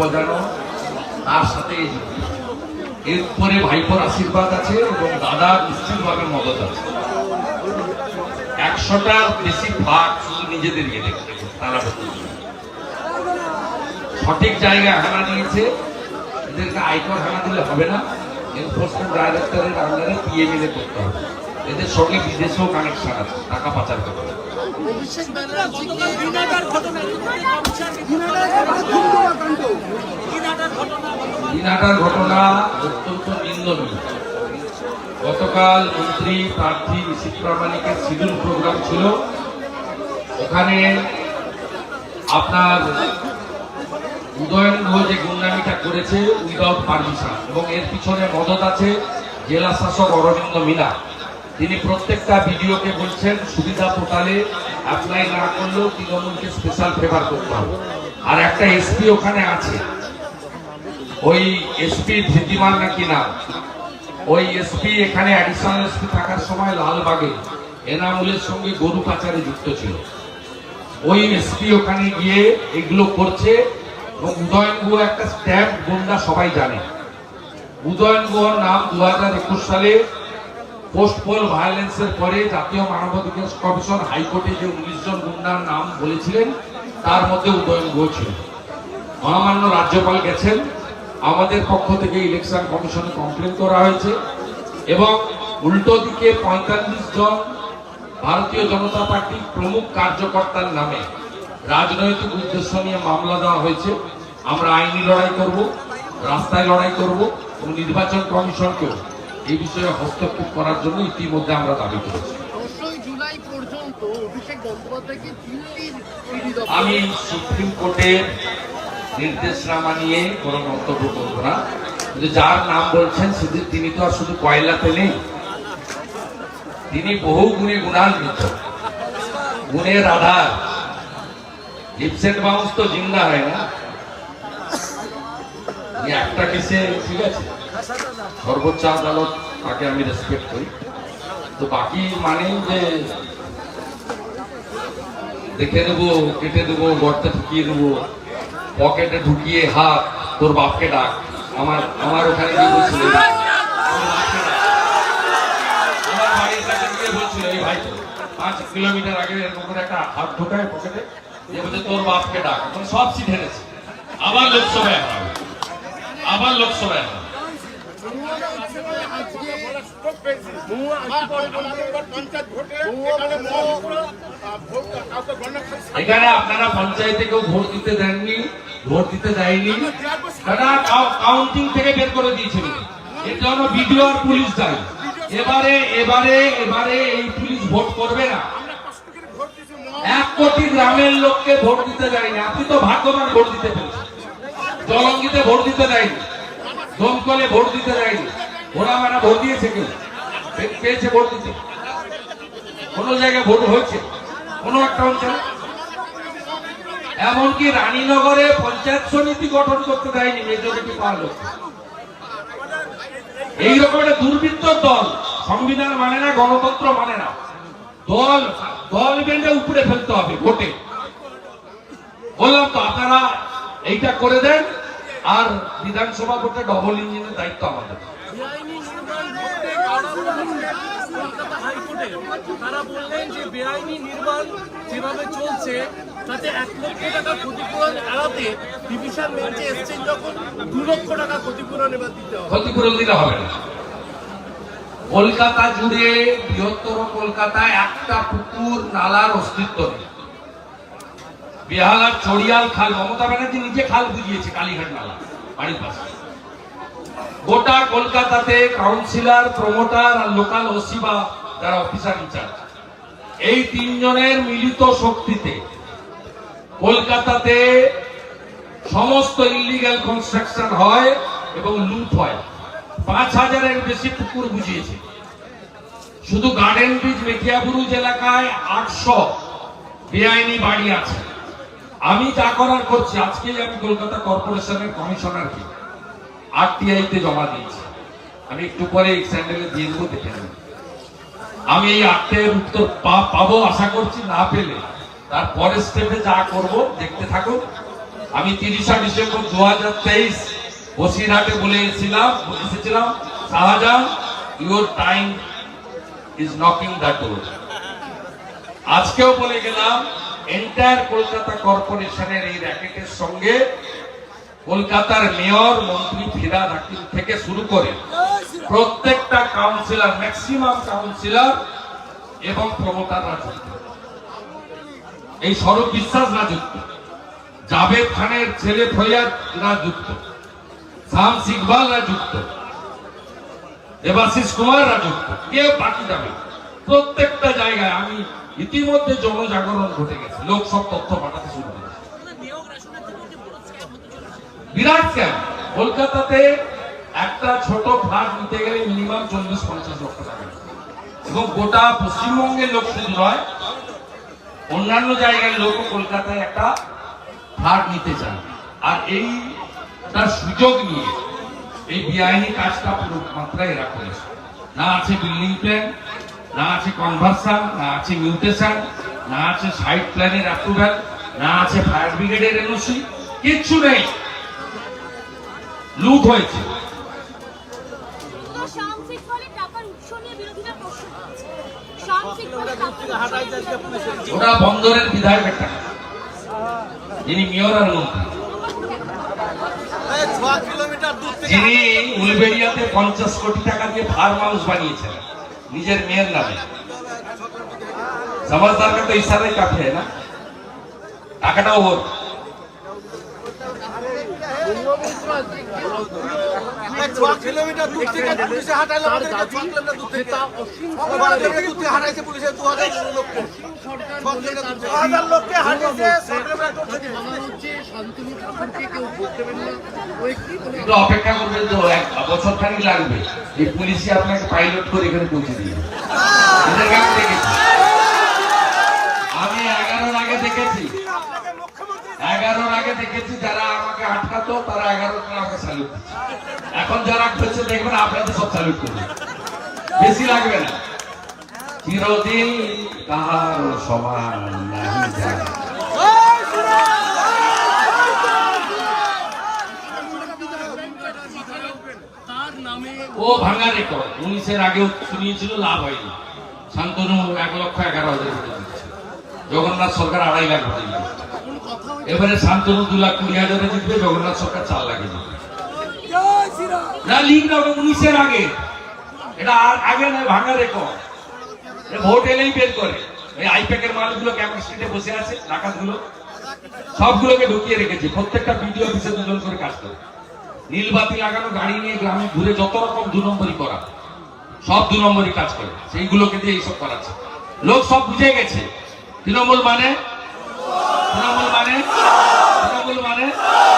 বজানো তার সাথে এর উপরে ভাইপোর আশীর্বাদ আছে এবং দাদা নিশ্চিতভাবে মদত আছে একশোটার বেশি ভাগ শুধু নিজেদের ইয়ে দেখতে তারা সঠিক জায়গায় হানা দিয়েছে এদেরকে আয়কর হানা দিলে হবে না এনফোর্সমেন্ট ডাইরেক্টরের আন্ডারে পিএমএলএ করতে হবে এদের সঙ্গে বিদেশেও কানেকশন আছে টাকা পাচার করতে হবে ঘটনা দিনাটার ঘটনা অত্যন্ত নিন্দনীয়। গতকাল মন্ত্রী প্রার্থী ঋষিক প্রামাণিকের শিডিউল প্রোগ্রাম ছিল। ওখানে আপনার উদয়ন যে গুন্ডামিটা করেছে, উইদাউট পারমিশন, এবং এর পিছনে মদত আছে জেলা শাসক অরবিন্দ মিনা। তিনি প্রত্যেকটা ভিডিওকে বলছেন, সুবিধা পোর্টালে অ্যাপ্লাই না করলেও তৃণমূলকে স্পেশাল ফেভার করতে হবে। আর একটা এসপি ওখানে আছে। ওই এসপি ধৃতিমান নাকি নাম? ওই এসপি এখানে অ্যাডিশনাল এসপি থাকার সময় লালবাগে এনামুলের সঙ্গে গরু পাচারে যুক্ত ছিল। ওই এসপি ওখানে গিয়ে এগুলো করছে এবং উদয়ন গুহ একটা স্ট্যাম্প গোন্ডা সবাই জানে। উদয়ন গুহর নাম দু হাজার একুশ সালে পোস্ট পোল ভায়োলেন্সের পরে জাতীয় মানবাধিকার কমিশন হাইকোর্টে যে উনিশ জন গুন্ডার নাম বলেছিলেন, তার মধ্যে উদয়ন গুহ ছিল। মহামান্য রাজ্যপাল গেছেন। আমাদের পক্ষ থেকে ইলেকশন কমিশনে কমপ্লেন করা হয়েছে এবং উল্টো দিকে পঁয়তাল্লিশ জন ভারতীয় জনতা পার্টির প্রমুখ কার্যকর্তার নামে রাজনৈতিক উদ্দেশ্য নিয়ে মামলা দেওয়া হয়েছে। আমরা আইনি লড়াই করব রাস্তায় লড়াই করব এবং নির্বাচন কমিশনকেও এই বিষয়ে হস্তক্ষেপ করার জন্য ইতিমধ্যে আমরা দাবি করেছি। আমি সুপ্রিম কোর্টের নির্দেশনামা নিয়ে কোনো মন্তব্য করব না। কিন্তু যার নাম বলছেন সেদিন তিনি তো আর শুধু কয়লাতে নেই। তিনি বহু গুণে গুণান্বিত। গুণের আধার লিপসেন্ট বাউন্স তো জিন্দা হয় না। একটা কেসে ঠিক আছে। সর্বোচ্চ আদালত তাকে আমি রেসপেক্ট করি। তো বাকি মানে যে দেখে দেবো কেটে দেবো, গর্তে ঢুকিয়ে দেবো। পকেটে ঢুকিয়ে হাত তোর বাপকে ডাক। আমার আমার ওখানে গিয়ে বলছিল। আমার কাছে ভাই, পাঁচ কিলোমিটার একটা হাত পকেটে বলছে, তোর বাপকে ডাক। সব লোকসভায় লোকসভায় এখানে আপনারা পঞ্চায়েতে কেউ ভোট দিতে দেননি। ভোট দিতে দেয়নি তারা কাউন্টিং থেকে বের করে দিয়েছিল। এর জন্য বিডিও আর পুলিশ দায়ী। এবারে এবারে এবারে এই পুলিশ ভোট করবে না। এক কোটি গ্রামের লোককে ভোট দিতে দেয়নি আপনি তো ভাগ্যবান ভোট দিতে পেরেছেন। জলঙ্গিতে ভোট দিতে দেয়নি দমকলে ভোট দিতে দেয়নি ওরা মানে ভোট দিয়েছে কেউ? পেয়েছে ভোট দিতে। কোন জায়গায় ভোট হয়েছে? কোন একটা অঞ্চলে? এমনকি রানীনগরে পঞ্চায়েত সমিতি গঠন করতে দেয়নি মেজরিটি পাওয়া লোক এইরকম একটা দুর্বৃত্ত দল, সংবিধান মানে না, গণতন্ত্র মানে না। দল দল বেঁধে উপরে ফেলতে হবে ভোটে। বললাম তো, আপনারা এইটা করে দেন, আর বিধানসভা ভোটে ডবল ইঞ্জিনের দায়িত্ব আমাদের। তারা বললেন যে বেআইনি নির্মাণ যেভাবে চলছে তাতে এক লক্ষ টাকা ক্ষতিপূরণ এড়াতে ডিভিশন বেঞ্চে এসছেন যখন দু লক্ষ টাকা ক্ষতিপূরণ এবার দিতে হবে। ক্ষতিপূরণ দিলে হবে কলকাতা জুড়ে বৃহত্তর কলকাতায় একটা পুকুর নালার অস্তিত্ব নেই। বেহালার চড়িয়াল খাল, মমতা ব্যানার্জি নিজে খাল বুঝিয়েছে, কালীঘাট নালা, বাড়ির পাশে। গোটা কলকাতাতে কাউন্সিলর প্রমোটার আর লোকাল ওসি বা যারা অফিসার ইনচার্জ এই তিনজনের মিলিত শক্তিতে কলকাতাতে সমস্ত ইলিগ্যাল কনস্ট্রাকশন হয় এবং লুট হয়। পাঁচ হাজারের বেশি পুকুর বুঝিয়েছে। শুধু গার্ডেন ব্রিজ মেটিয়াবুরুজ এলাকায় আটশো বেআইনি বাড়ি আছে। আমি যা করার করছি, আজকেই আমি কলকাতা কর্পোরেশনের কমিশনারকে আরটিআই তে জমা দিয়েছি। আমি একটু পরে এই স্যান্ডেলে দিয়ে দেবো, দেখে আমি এই আটটার উত্তর পাবো, আশা করছি না পেলে। তার পরের স্টেপে যা করব, দেখতে থাকুন। আমি তিরিশা ডিসেম্বর দু হাজার তেইশ বসিরহাটে বলে এসেছিলাম এসেছিলাম, Shahjahan your time is knocking আজকেও বলে গেলাম এন্টায়ার কলকাতা কর্পোরেশনের এই র্যাকেটের সঙ্গে কলকাতার মেয়র মন্ত্রী ফিরাদ হাকিম থেকে শুরু করে প্রত্যেকটা কাউন্সিলর ম্যাক্সিমাম কাউন্সিলর এবং প্রমোটাররা যুক্ত। এই স্বরূপ বিশ্বাসরা যুক্ত। জাভেদ খানের ছেলে ফৈয়াদরা যুক্ত। শাম সিকবালরা যুক্ত। দেবাশিস কুমাররা যুক্ত। কেউ বাকি যাবে প্রত্যেকটা জায়গায় আমি ইতিমধ্যে জনজাগরণ ঘটে গেছে। লোক সব তথ্য পাঠাতে শুরু করেছে। বিরাট ক্যাম্প। কলকাতাতে একটা ছোট ফ্ল্যাট নিতে গেলে মিনিমাম চল্লিশ পঞ্চাশ লক্ষ টাকা। এবং গোটা পশ্চিমবঙ্গের লোক শুধু নয় অন্যান্য জায়গায় লোক কলকাতায় একটা ভাগ নিতে চান আর এই তার সুযোগ নিয়ে এই বেআইনি কাজটা পুরো মাত্রায় এরা করেছে। না আছে বিল্ডিং প্ল্যান, না আছে কনভার্সন না আছে মিউটেশন, না আছে সাইট প্ল্যানের অ্যাপ্রুভ্যাল না আছে ফায়ার ব্রিগেডের এনওসি, কিচ্ছু নেই। লুট হয়েছে। ওটা বন্দরের বিধায়কের টাকা যিনি মেয়র আর মন্ত্রী। যিনি উলবেড়িয়াতে পঞ্চাশ কোটি টাকা দিয়ে ফার্ম হাউস বানিয়েছেন, নিজের মেয়ের নামে। সমাজদার কা তো ইশারাই কাফি না? টাকাটাও ওর। কিলোমিটার দূর থেকে পুলিশে হাঁটাইলো আমাদেরকে ছ কিলোমিটার দূর থেকে। দূর থেকে হাঁটাইছে পুলিশে দু হাজার লোককে। ছ কিলোমিটার দূর থেকে। দু হাজার লোককে হাঁটিয়েছে ছ কিলোমিটার দূর থেকে। একটু অপেক্ষা করবেন তো এক বছর খানিক লাগবে। এই পুলিশই আপনাকে পাইলট করে এখানে পৌঁছে দিয়ে এদেরকে আমি দেখেছি আমি এগারোর আগে দেখেছি এগারোর আগে দেখেছি যারা আমাকে আটকাতো, তারা এগারোর পরে আমাকে স্যালুট এখন যারা দেখবেন আপনাদের সব স্যালুট করবে। বেশি লাগবে না। চিরদিন কাহার সমান ও রেকর্ড উনিশের আগেও শুনিয়েছিল, লাভ হয়নি। শান্তনু এক লক্ষ এগারো হাজার জগন্নাথ সরকার আড়াই লাখ ভোটে জিতেছে এবারে শান্তনু দু লাখ কুড়ি হাজারে জিতবে, জগন্নাথ সরকার চার লাখে জিতবে। না না উনিশের আগে। এটা আর আগে নয়, ভাঙা রেকর্ড ভোট এলেই বের করে। এই আইপ্যাকের মালগুলো স্ট্রিটে বসে আছে, ডাকাতগুলো? সবগুলোকে ঢুকিয়ে রেখেছে। প্রত্যেকটা বিডিও অফিসে দুজন করে কাজ করে। নীলবাতি লাগানো, গাড়ি নিয়ে গ্রামে ঘুরে যত রকম দু নম্বরই করা, সব দু নম্বরই কাজ করে। সেইগুলোকে দিয়ে এইসব করাচ্ছে। লোক সব বুঝে গেছে। তৃণমূল মানে? তৃণমূল মানে? তৃণমূল